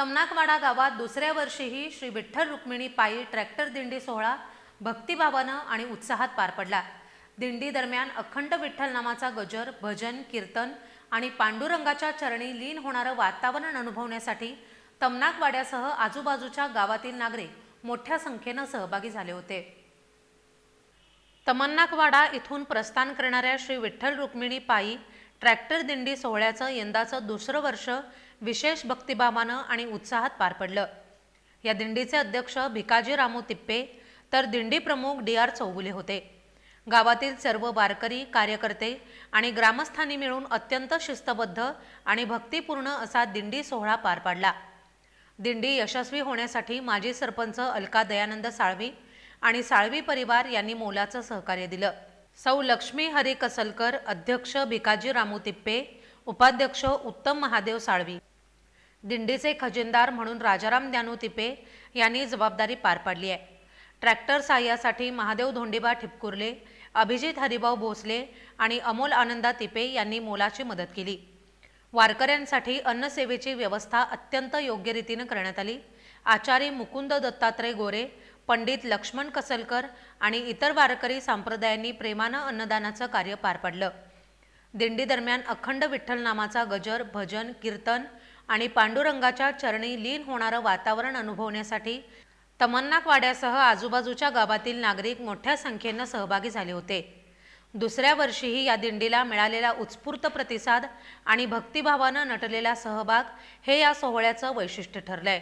तमनाकवाडा गावात दुसऱ्या वर्षीही श्री विठ्ठल रुक्मिणी पायी ट्रॅक्टर दिंडी सोहळा भक्तिभावानं आणि उत्साहात पार पडला. दिंडी दरम्यान अखंड विठ्ठल नामाचा गजर भजन कीर्तन आणि पांडुरंगाच्या चरणी लीन होणारं वातावरण अनुभवण्यासाठी तमनाकवाड्यासह आजूबाजूच्या गावातील नागरिक मोठ्या संख्येनं सहभागी झाले होते. तमन्नाकवाडा इथून प्रस्थान करणाऱ्या श्री विठ्ठल रुक्मिणी पायी ट्रॅक्टर दिंडी सोहळ्याचं यंदाचं दुसरं वर्ष विशेष भक्तिभावानं आणि उत्साहात पार पडलं. या दिंडीचे अध्यक्ष भिकाजी रामू तिप्पे तर दिंडी प्रमुख डी आर चौगुले होते. गावातील सर्व वारकरी कार्यकर्ते आणि ग्रामस्थांनी मिळून अत्यंत शिस्तबद्ध आणि भक्तिपूर्ण असा दिंडी सोहळा पार पाडला. दिंडी यशस्वी होण्यासाठी माजी सरपंच अलका दयानंद साळवी आणि साळवी परिवार यांनी मोलाचं सहकार्य दिलं. सौ लक्ष्मी हरी कसलकर अध्यक्ष भिकाजी रामू तिप्पे उपाध्यक्ष उत्तम महादेव साळवी. दिंडीचे खजिनदार म्हणून राजाराम ज्ञानू तिपे यांनी जबाबदारी पार पाडली आहे. ट्रॅक्टर सहाय्यासाठी महादेव धोंडीबा ठिपकुर्ले अभिजित हरिभाऊ भोसले आणि अमोल आनंदा तिपे यांनी मोलाची मदत केली. वारकऱ्यांसाठी अन्नसेवेची व्यवस्था अत्यंत योग्य रीतीनं करण्यात आली. आचारी मुकुंद दत्तात्रय गोरे पंडित लक्ष्मण कसलकर आणि इतर वारकरी संप्रदायांनी प्रेमानं अन्नदानाचं कार्य पार पाडलं. दिंडी दरम्यान अखंड विठ्ठल नामाचा गजर भजन कीर्तन आणि पांडुरंगाच्या चरणी लीन होणारं वातावरण अनुभवण्यासाठी तमन्नाकवाड्यासह आजूबाजूच्या गावातील नागरिक मोठ्या संख्येनं सहभागी झाले होते. दुसऱ्या वर्षीही या दिंडीला मिळालेला उत्स्फूर्त प्रतिसाद आणि भक्तिभावानं नटलेला सहभाग हे या सोहळ्याचं वैशिष्ट्य ठरलंय.